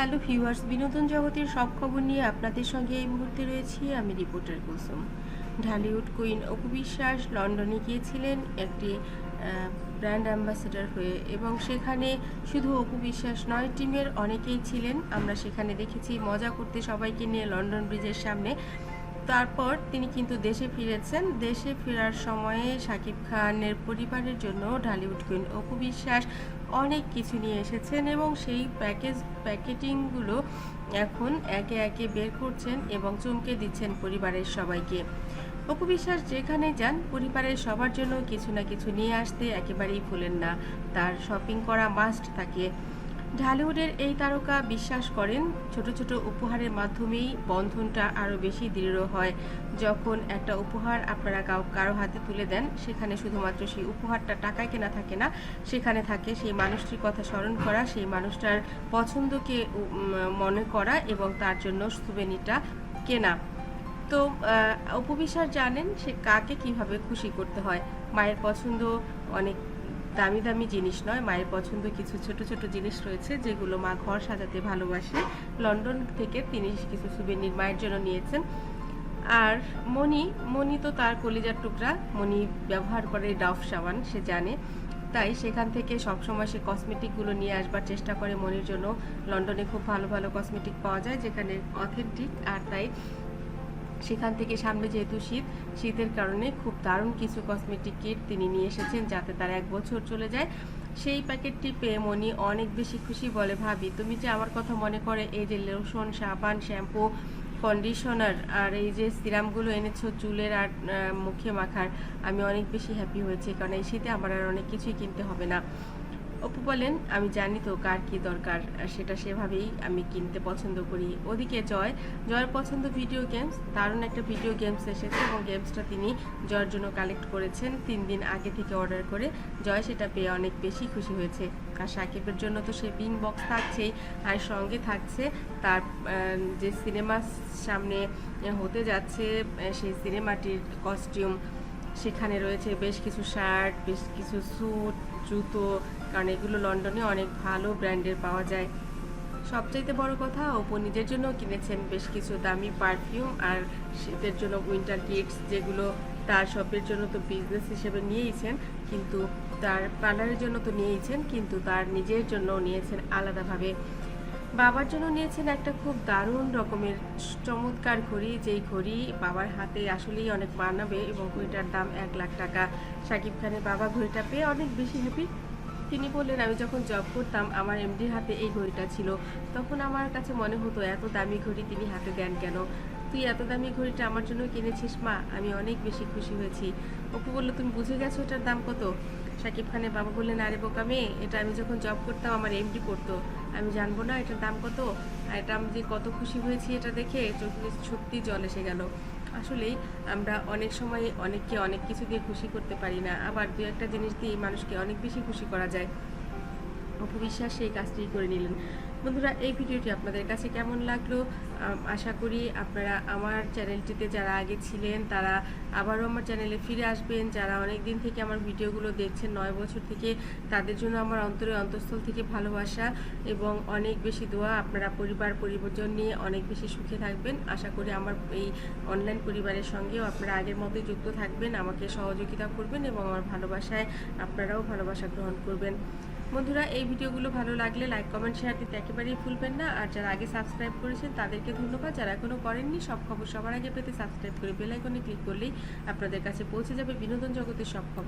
Hello viewers, বিনোদন জগতের সব খবর নিয়ে আপনাদের সঙ্গে এই মুহূর্তে রয়েছি আমি রিপোর্টার কুসুম। ঢালিউড কুইন অপু বিশ্বাস লন্ডনে গিয়েছিলেন একটি ব্র্যান্ড অ্যাম্বাসেডর হয়ে এবং সেখানে শুধু অপু বিশ্বাস নয়, টিমের অনেকেই ছিলেন। আমরা সেখানে দেখেছি, মজা করতে সবাইকে নিয়ে লন্ডন ব্রিজের সামনে। তারপর তিনি কিন্তু দেশে ফিরেছেন। দেশে ফেরার সময়ে শাকিব খানের পরিবারের জন্য ঢালিউড কুইন অপু বিশ্বাস অনেক কিছু নিয়ে এসেছেন এবং সেই প্যাকেজ প্যাকেটিংগুলো এখন একে একে বের করছেন এবং চমকে দিচ্ছেন পরিবারের সবাইকে। অপু বিশ্বাস যেখানে যান, পরিবারের সবার জন্য কিছু না কিছু নিয়ে আসতে একেবারেই ভুলেন না। তার শপিং করা মাস্ট থাকে। ঢালিউডের এই তারকা বিশ্বাস করেন, ছোট ছোট উপহারের মাধ্যমেই বন্ধনটা আরও বেশি দৃঢ় হয়। যখন একটা উপহার আপনারা কাউ, কারও হাতে তুলে দেন, সেখানে শুধুমাত্র সেই উপহারটা টাকায় কেনা থাকে না, সেখানে থাকে সেই মানুষটির কথা স্মরণ করা, সেই মানুষটার পছন্দকে মনে করা এবং তার জন্য সুবেনিটা কেনা। তো উপবিশ্বাস জানেন সে কাকে কীভাবে খুশি করতে হয়? মায়ের পছন্দ অনেক দামি দামি জিনিস নয়, মায়ের পছন্দ কিছু ছোট ছোট জিনিস রয়েছে যেগুলো মা ঘর সাজাতে ভালোবাসে। লন্ডন থেকে তিনি কিছু সুবেনির মায়ের জন্য নিয়েছেন। আর মণি মণি তো তার কলিজার টুকরা। মণি ব্যবহার করে ডাফ সাবান, সে জানে। তাই সেখান থেকে সবসময় সে কসমেটিকগুলো নিয়ে আসবার চেষ্টা করে মনির জন্য। লন্ডনে খুব ভালো ভালো কসমেটিক পাওয়া যায় যেখানে অথেন্টিক আর তাই সেখান থেকে সামনে যেহেতু শীত, শীতের কারণে খুব দারুণ কিছু কসমেটিক কিট তিনি নিয়ে এসেছেন যাতে তার এক বছর চলে যায়। সেই প্যাকেটটি পেয়ে মনি অনেক বেশি খুশি বলে ভাবি। তুমি যে আমার কথা মনে করে, এই যে লোশন সাবান শ্যাম্পু কন্ডিশনার আর এই যে সিরামগুলো এনেছো চুলের আর মুখে মাখার, আমি অনেক বেশি হ্যাপি হয়েছি। কারণ এই শীতে আমার আর অনেক কিছুই কিনতে হবে না। অপু বলেন, আমি জানি তো কার কি দরকার সেটা সেভাবেই আমি কিনতে পছন্দ করি। ওদিকে জয়, জয়ের পছন্দ ভিডিও গেমস দারুণ একটা ভিডিও গেমস এসেছে এবং গেমসটা তিনি জয়ের জন্য কালেক্ট করেছেন তিন দিন আগে থেকে অর্ডার করে। জয় সেটা পেয়ে অনেক বেশি খুশি হয়েছে। আর সাকিবের জন্য তো সে পিং বক্স থাকছেই, আর সঙ্গে থাকছে তার যে সিনেমা সামনে হতে যাচ্ছে সেই সিনেমাটির কস্টিউম সেখানে রয়েছে বেশ কিছু শার্ট, বেশ কিছু স্যুট, জুতো, কারণ এগুলো লন্ডনে অনেক ভালো ব্র্যান্ডের পাওয়া যায়। সবচাইতে বড় কথা, ওপো নিজের জন্য কিনেছেন বেশ কিছু দামি পারফিউম আর শীতের জন্য উইন্টার কিটস, যেগুলো তার শপের জন্য তো বিজনেস হিসেবে নিয়েইছেন, কিন্তু তার পার্লারের জন্য তো নিয়েইছেন, কিন্তু তার নিজের জন্য নিয়েছেন আলাদাভাবে। বাবার জন্য নিয়েছেন একটা খুব দারুণ রকমের চমৎকার ঘড়ি। যেই ঘড়ি বাবার হাতে আসলেই অনেক মানাবে এবং ঘড়িটার দাম এক লাখ টাকা। সাকিব খানের বাবা ঘড়িটা পেয়ে অনেক বেশি হ্যাপি তিনি বললেন, আমি যখন জব করতাম, আমার এমডির হাতে এই ঘড়িটা ছিল। তখন আমার কাছে মনে হতো, এত দামি ঘড়ি তিনি হাতে দেন কেন? তুই এত দামি ঘড়িটা আমার জন্য কিনেছিস, মা? আমি অনেক বেশি খুশি হয়েছি। অপু বলল, তুমি বুঝে গেছো ওটার দাম কত? সাকিব খানের বাবা বললেন, আরে বোকা মেয়ে, এটা আমি যখন জব করতাম, আমার এমডি করতো। আমি জানব না এটার দাম কত? আর এটা আমি যে কত খুশি হয়েছি এটা দেখে চোখে সত্যি জল এসে গেল। আসলেই আমরা অনেক সময় অনেককে অনেক কিছু দিয়ে খুশি করতে পারি না। আবার দু একটা জিনিস দিয়ে মানুষকে অনেক বেশি খুশি করা যায়। অপবিশ্বাস সেই কাজটি করে নিলেন। বন্ধুরা, এই ভিডিওটি আপনাদের কাছে কেমন লাগল? আশা করি আপনারা আমার চ্যানেলটিতে যারা আগে ছিলেন, তারা আবারও আমার চ্যানেলে ফিরে আসবেন। যারা অনেক দিন থেকে আমার ভিডিওগুলো দেখছেন, নয় বছর থেকে, তাদের জন্য আমার অন্তরে অন্তঃস্থল থেকে ভালোবাসা এবং অনেক বেশি দোয়া। আপনারা পরিবার পরিবর্তন নিয়ে অনেক বেশি সুখে থাকবেন। আশা করি আমার এই অনলাইন পরিবারের সঙ্গেও আপনারা আগের মতোই যুক্ত থাকবেন, আমাকে সহযোগিতা করবেন এবং আমার ভালোবাসায় আপনারাও ভালোবাসা গ্রহণ করবেন। বন্ধুরা, এই ভিডিওগুলো ভালো লাগলে লাইক কমেন্ট শেয়ার দিতে একেবারেই ভুলবেন না। আর যারা আগে সাবস্ক্রাইব করেছেন, তাদেরকে ধন্যবাদ। যারা এখনও করেননি, সব খবর সবার আগে পেতে সাবস্ক্রাইব করে বেল আইকনে ক্লিক করলেই আপনাদের কাছে পৌঁছে যাবে বিনোদন জগতের সব খবর।